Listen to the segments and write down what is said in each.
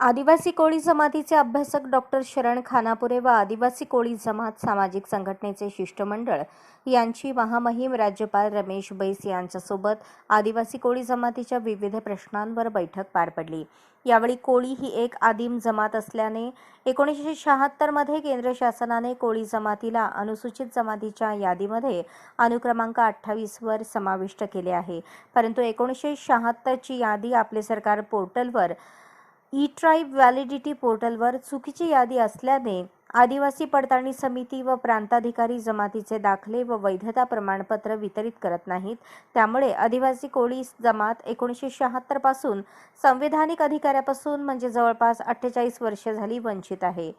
आदिवासी कोळी जमातीचे अभ्यासक डॉक्टर शरण खानापुरे व आदिवासी कोळी जमात सामाजिक संघटनेचे शिष्टमंडळ यांची महामहिम राज्यपाल रमेश बैस यांच्यासोबत आदिवासी कोळी जमातीच्या विविध प्रश्नांवर बैठक पार पडली. यावेळी कोळी ही एक आदिम जमात असल्याने एकोणीसशे शहात्तरमध्ये केंद्र शासनाने कोळी जमातीला अनुसूचित जमातीच्या यादीमध्ये अनुक्रमांक अठ्ठावीसवर समाविष्ट केले आहे. परंतु एकोणीसशे शहात्तरची यादी आपले सरकार पोर्टलवर ई ट्राईब व्हॅलिडिटी पोर्टलवर चुकीची यादी असल्याने आदिवासी पडताळणी समिती व प्रांताधिकारी जमातीचे दाखले व वैधता प्रमाणपत्र वितरित करत नाहीत. त्यामुळे आदिवासी कोळी जमात एकोणीसशे शहात्तरपासून संविधानिक अधिकाऱ्यापासून म्हणजे जवळपास अठ्ठेचाळीस वर्षे झाली वंचित आहे.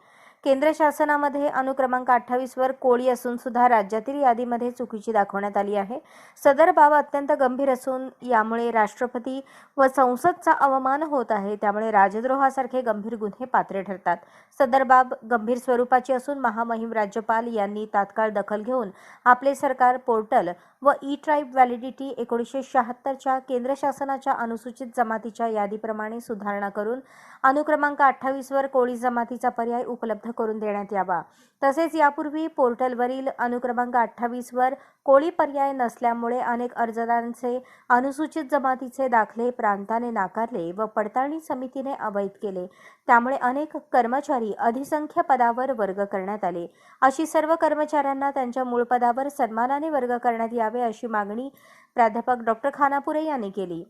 केंद्र शासनामध्ये अनुक्रमांक अठ्ठावीसवर कोळी असून सुद्धा राज्यातील यादीमध्ये चुकीची दाखवण्यात आली आहे. सदर बाब अत्यंत गंभीर असून यामुळे राष्ट्रपती व संसदचा अवमान होत आहे. त्यामुळे राजद्रोहासारखे गंभीर गुन्हे पात्र ठरतात. सदर बाब गंभीर स्वरूपाची असून महामहिम राज्यपाल यांनी तात्काळ दखल घेऊन आपले सरकार पोर्टल व ई ट्राईब व्हॅलिडिटी एकोणीसशे शहात्तरच्या केंद्र शासनाच्या अनुसूचित जमातीच्या यादीप्रमाणे सुधारणा करून अनुक्रमांक अठ्ठावीसवर कोळी जमातीचा पर्याय उपलब्ध करून देण्यात यावा. तसेच यापूर्वी पोर्टलवरील अनुक्रमांक अठ्ठावीसवर कोळी पर्याय नसल्यामुळे अनेक अर्जदारांचे अनुसूचित जमातीचे दाखले प्रांताने नाकारले व पडताळणी समितीने अवैध केले. त्यामुळे अनेक कर्मचारी अधिसंख्य पदावर वर्ग करण्यात आले. अशी सर्व कर्मचाऱ्यांना त्यांच्या मूळ पदावर सन्मानाने वर्ग करण्यात यावे अशी मागणी प्राध्यापक डॉक्टर खानापुरे यांनी केली.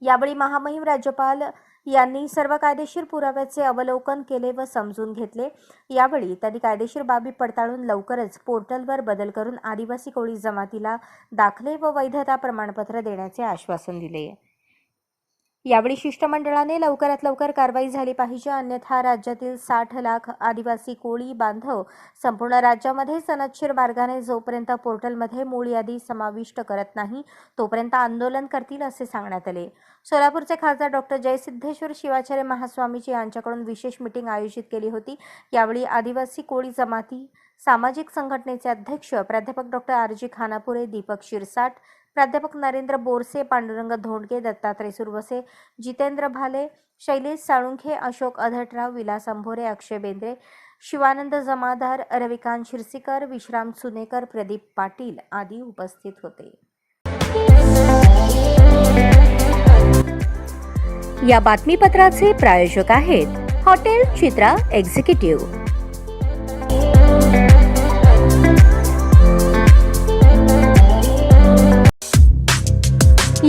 यावेळी महामहिम राज्यपाल यांनी सर्व कायदेशीर पुराव्याचे अवलोकन केले व समजून घेतले. यावेळी त्यांनी कायदेशीर बाबी पडताळून लवकरच पोर्टलवर बदल करून आदिवासी कोळी जमातीला दाखले व वैधता प्रमाणपत्र देण्याचे आश्वासन दिले. यावेळी शिष्टमंडळाने लवकरात लवकर कारवाई झाली पाहिजे अन्यथा राज्यातील साठ लाख आदिवासी कोळी बांधव संपूर्ण राज्यामध्ये सनच्छीर मार्गाने जोपर्यंत पोर्टलमध्ये मूळ यादी समाविष्ट करत नाही तोपर्यंत आंदोलन करतील असे सांगण्यात आले. सोलापूरचे खासदार डॉक्टर जयसिद्धेश्वर शिवाचार्य महास्वामीजी यांच्याकडून विशेष मिटिंग आयोजित केली होती. यावेळी आदिवासी कोळी जमाती सामाजिक संघटनेचे अध्यक्ष प्राध्यापक doctor R G Khanapure Deepak Shirsat प्राध्यापक नरेंद्र बोरसे पांडुरंग धोंडगे दत्तात्रय सुरवसे जितेंद्र भाले शैलेश साळुंखे अशोक अधटराव विलास अंभोरे अक्षय बेंद्रे शिवानंद जमादार रविकांत शिरसीकर विश्राम सुनेकर प्रदीप पाटील आदी उपस्थित होते. या बातमीपत्राचे प्रायोजक आहेत हॉटेल चित्रा एक्झिक्युटिव्ह.